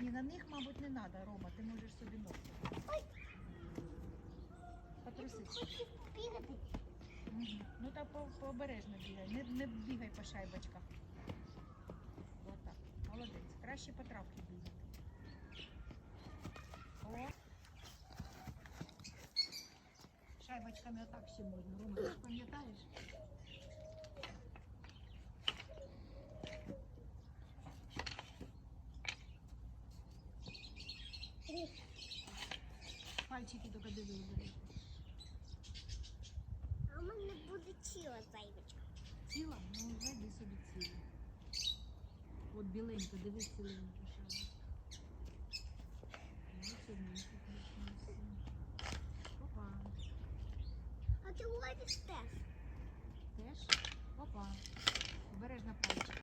Ні, на них, мабуть, не треба, Рома, ти можеш собі ногти. Ой. Потрусити. Хочу побігати. Мгм. Ну так по, пообережно бігай. Не, не бігай по шайбочках. Отак. Молодець. Краще по травці бігати. О. Шайбочками отак ще можна. Рома, ти ж пам'ятаєш? Тільки диви обережно. А в мене буде ціла зайвочка. Ціла? Ну, зайди собі ціла. От біленька, дивись ціленька шайба. Ну. Опа. А ти ловиш теж. Теж? Опа.